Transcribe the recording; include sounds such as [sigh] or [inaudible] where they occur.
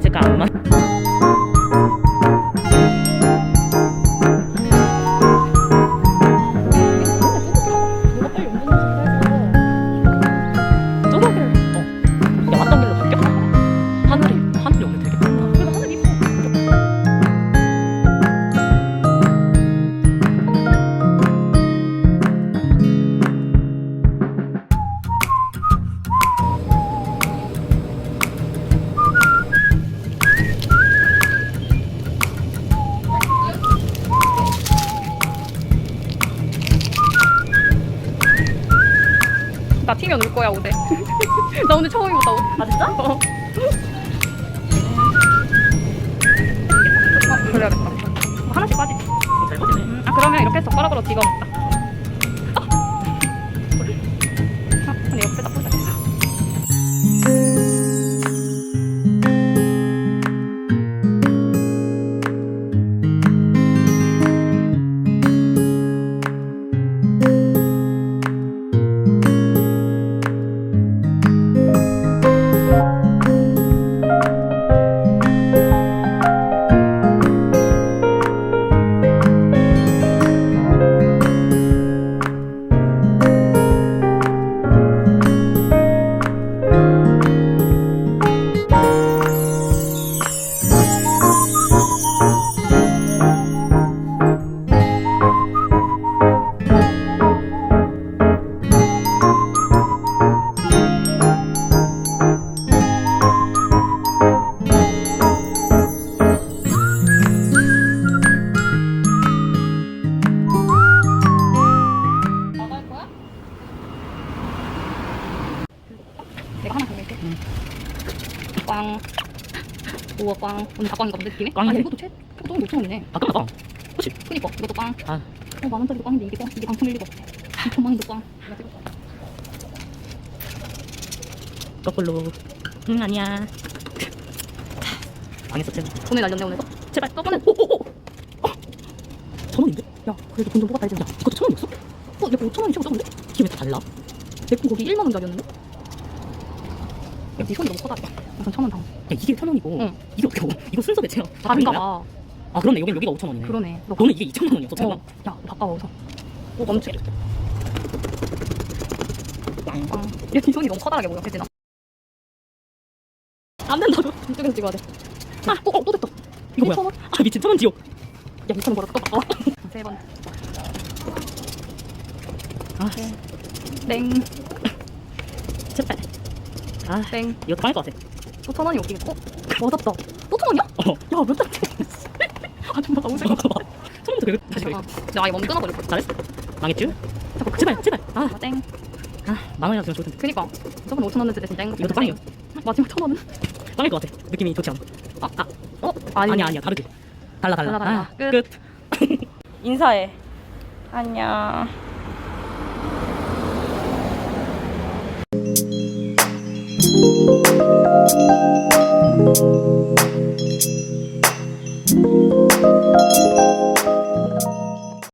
사이즈가 나 튀면 울 거야 옷에 [laughs] 나 오늘 처음 입었다 옷 아 진짜? 어. 어, 그래야겠다. 뭐 하나씩 빠지지. 잘 보이네. 음, 아 그러면 이렇게 젓가락으로 뒤가 먹자. 내가 하나 더 낼게. 꽝. 우와 꽝. 오늘 다 꽝인가 본데 느낌이? 꽝이네. 아 이것도 최 이것도 5천 원이네. 아 그럼 봐. 그렇지. 그니까 이것도 꽝. 아 어, 만 원짜리도 꽝인데 이게 꽝? 이게 방송 일 리가 없어. 2천만 원도 꽝. 내가. 거꾸로. 응 아니야. 망했어 제발. 돈을 날렸네 오늘도. 제발. 저번에 오오오. 어. 천 원인데? 야 그래도 돈좀 뽑았다 이제. 야 그것도 천 원이었어? 어, 내거 5천 원이 최고 적은데? 이게 왜다 달라? 내거 거기 1만 원짜리였는데? 야, 네 손이 너무 커다. 우선 천 원 당. 야 이게 천 원이고 응. 이게 어떻게 오- 이거 순서 대체야? 다 다른가 거야? 봐. 아 그러네 여긴 여기가 5천 원이네. 그러네. 너 너는 이게 2천 원이었어 제발. 어. 야 바꿔 우선. 오 멈추. 빵. 꽝. 야, 네 손이 너무 커다랗게 보여, 혜진아. 안 된다고. [laughs] 이쪽에서 찍어야 돼. 아, 어, 어, 또 됐다. 이거 뭐야? 2천 원? 아 미친 천원 지옥. 야, 2천 원. 또 바꿔. [laughs] 세 번. 아 땡, 제발. 아 땡. 이것도 빵일 것 같아. 또 천 원이 웃기겠고. 맞았다. 또 천 원이야? 어. 야, 몇 달째? [laughs] 아, 정말 너무 생각. 천 원부터 그래. 다시 그래. 아, 나 아예 멈 끊어버릴 거야. 잘했어. 망했쥬? 잠깐, 제발 제발. 아, 아, 땡. 아 만 원이라도 좋을 텐데. 그니까. 저번에 5천 원을 진짜 땡. 이것도 빵이요. 마지막 천 원은? 빵일 것 같아. 느낌이 좋지 않아. 아, 아 어? 아니, 아니야 아니야 다르지. 달라 달라. 달라, 달라. 아, 끝. 끝. 인사해. 안녕. Música